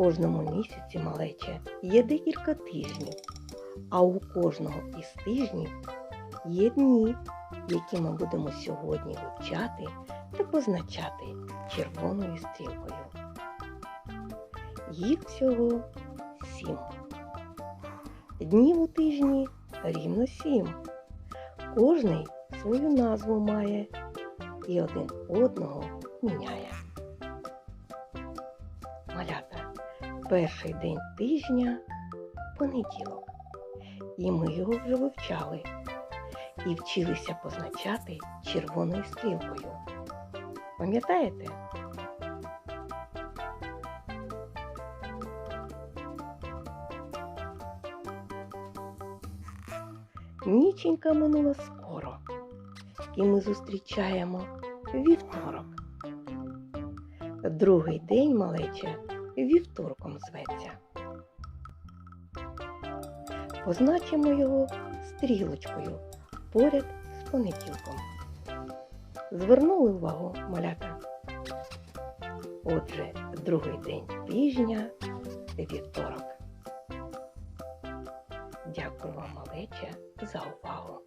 кожному місяці малече є декілька тижнів, а у кожного із тижнів є дні, які ми будемо сьогодні вивчати та позначати червоною стрілкою. Їх всього сім. Днів у тижні рівно сім. Кожний свою назву має і один одного міняє. Перший день тижня понеділок. І ми його вже вивчали і вчилися позначати червоною стрілкою. Пам'ятаєте? Ніченька минула скоро, і ми зустрічаємо вівторок. Другий день малече вівторком зветься. Позначимо його стрілочкою поряд з понеділком. Звернули увагу малята. Отже, другий день тижня вівторок. Дякую вам, малече, за увагу.